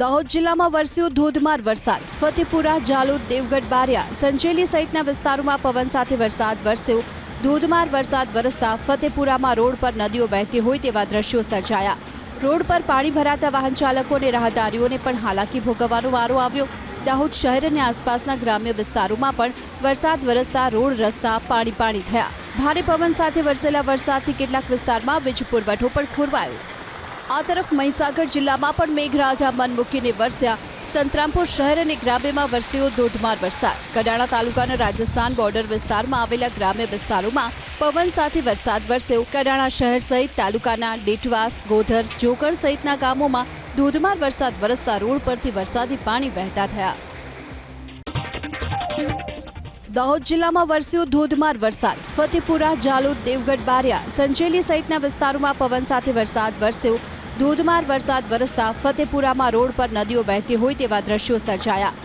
દાહોદ જિલ્લામાં વરસ્યો ધોધમાર વરસાદ. ફતેપુરા જાલોદ દેવગઢ, બારિયા, સંચેલી સહિતના વિસ્તારોમાં પવન સાથે વરસાદ વરસ્યો. ધોધમાર વરસાદ વરસતા ફતેપુરામાં રોડ પર નદીઓ વહેતી હોય તેવા દ્રશ્યો સર્જાયા. રોડ પર પાણી ભરાતા વાહન ચાલકો અને રાહદારીઓને પણ હાલાકી ભોગવવાનો વારો આવ્યો. દાહોદ શહેર અને આસપાસના ગ્રામ્ય વિસ્તારોમાં પણ વરસાદ વરસતા રોડ, રસ્તા, પાણી પાણી થયા. ભારે પવન સાથે વરસેલા વરસાદથી કેટલાક વિસ્તારમાં વીજ પુરવઠો પણ ખોરવાયો. આ તરફ મહીસાગર જિલ્લામાં પણ મેઘરાજા મન મૂકીને વરસ્યા. સંતરામપુર શહેર અને ગ્રામ્યમાં વરસ્યો ધોધમાર વરસાદ. કડાણા તાલુકાના રાજસ્થાન બોર્ડર વિસ્તારમાં આવેલા ગ્રામ્ય વિસ્તારોમાં પવન સાથે વરસાદ વરસ્યો. કડાણા શહેર સહિત તાલુકાના ડીટવાસ, ગોધર જોકર સહિતના ગામોમાં ધોધમાર વરસાદ વરસતા રોડ પરથી વરસાદી પાણી વહેતા થયા. દાહોદ જિલ્લામાં વરસ્યો ધોધમાર વરસાદ. ફતેપુરા જાલોદ દેવગઢ, બારિયા સંચેલી સહિતના વિસ્તારોમાં પવન સાથે વરસાદ વરસ્યો. ધોધમાર વરસાદ વરસતા ફતેપુરામાં રોડ પર નદીઓ વહેતી હોય તેવા દ્રશ્યો સર્જાયા.